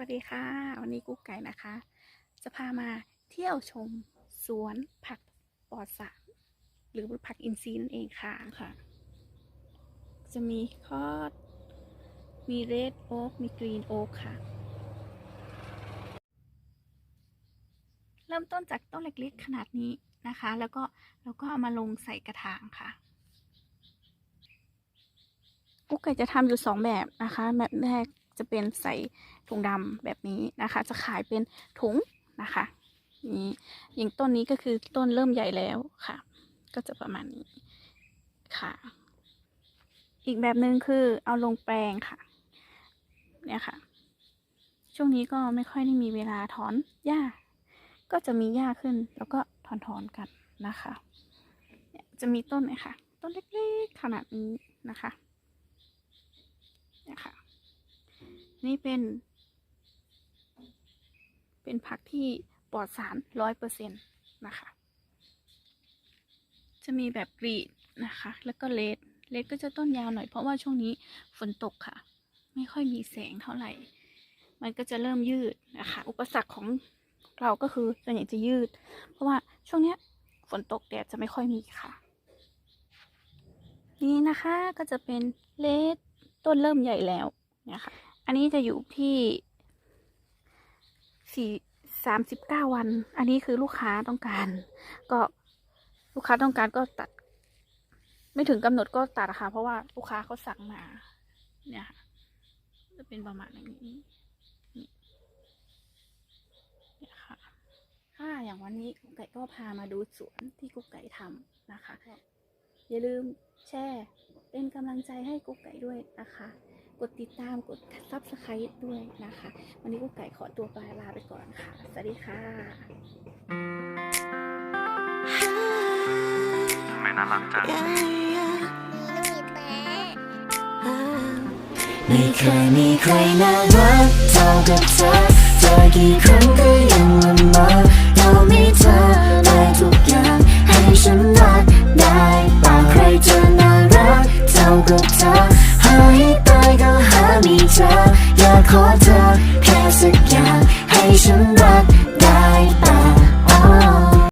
วัสดีค่ะ วันนี้กุ๊กไก่นะคะ จะพามาเที่ยวชมสวนผักปลอดสารหรือผักอินทรีย์นั่นเองค่ะค่ะ จะมีคอด มีเรดโอ๊กมีกรีนโอ๊กค่ะ เริ่มต้นจากต้นเล็กๆขนาดนี้นะคะ แล้วก็เราก็เอามาลงใส่กระถางค่ะกุ๊กไก่จะทำอยู่สองแบบนะคะ แบบแรก จะเป็นใส่ถุงดำแบบนี้นะคะ จะขายเป็นถุงนะคะนี่อย่างต้นนี้ก็คือต้นเริ่มใหญ่แล้วค่ะ ก็จะประมาณนี้ค่ะ อีกแบบหนึ่งคือเอาลงแปลงค่ะ เนี่ยค่ะ ช่วงนี้ก็ไม่ค่อยได้มีเวลาถอนหญ้า ก็จะมีหญ้าขึ้น แล้วก็ถอนถอนๆกันนะคะ จะมีต้นเนี่ยค่ะ ต้นเล็กๆขนาดนี้นะคะ เนี่ยค่ะ นี่เป็น เป็นผักที่ปลอดสารร้อยเปอร์เซ็นต์นะคะ จะมีแบบกรีดนะคะ แล้วก็เลดเลดก็จะต้นยาวหน่อยเพราะว่าช่วงนี้ฝนตกค่ะ ไม่ค่อยมีแสงเท่าไหร่ มันก็จะเริ่มยืดนะคะ อุปสรรคของเราก็คือส่วนใหญ่จะยืด เพราะว่าช่วงเนี้ยฝนตกแดดจะไม่ค่อยมีค่ะ นี่นะคะก็จะเป็นเลดต้นเริ่มใหญ่แล้วเนี่ยค่ะ อันนี้จะอยู่ที่สี่สามสิบเก้าวัน อันนี้คือลูกค้าต้องการ ก็ลูกค้าต้องการก็ตัด ไม่ถึงกำหนดก็ตัดอะค่ะเพราะว่าลูกค้าเขาสั่งมา เนี่ยค่ะจะเป็นประมาณอย่างนี้นี่ค่ะค่ะอย่างวันนี้กุ๊กไก่ก็พามาดูสวนที่กุ๊กไก่ทำนะคะ อย่าลืมแชร์เป็นกำลังใจให้กุ๊กไก่ด้วยนะคะ กดติดตามกดซับสไครต์ด้วยนะคะ วันนี้กุ๊กไก่ขอตัวไปลาไปก่อนค่ะ สวัสดีค่ะทำไมน่ารักจังไม่เคยมีใครน่ารักเท่ากับเธอเจอกี่ครั้งก็ยังละเมอเรามีเธอได้ทุกอย่างให้ฉันรักได้ป่าใครจะน่ารักเท่ากับเธอ ขอเธ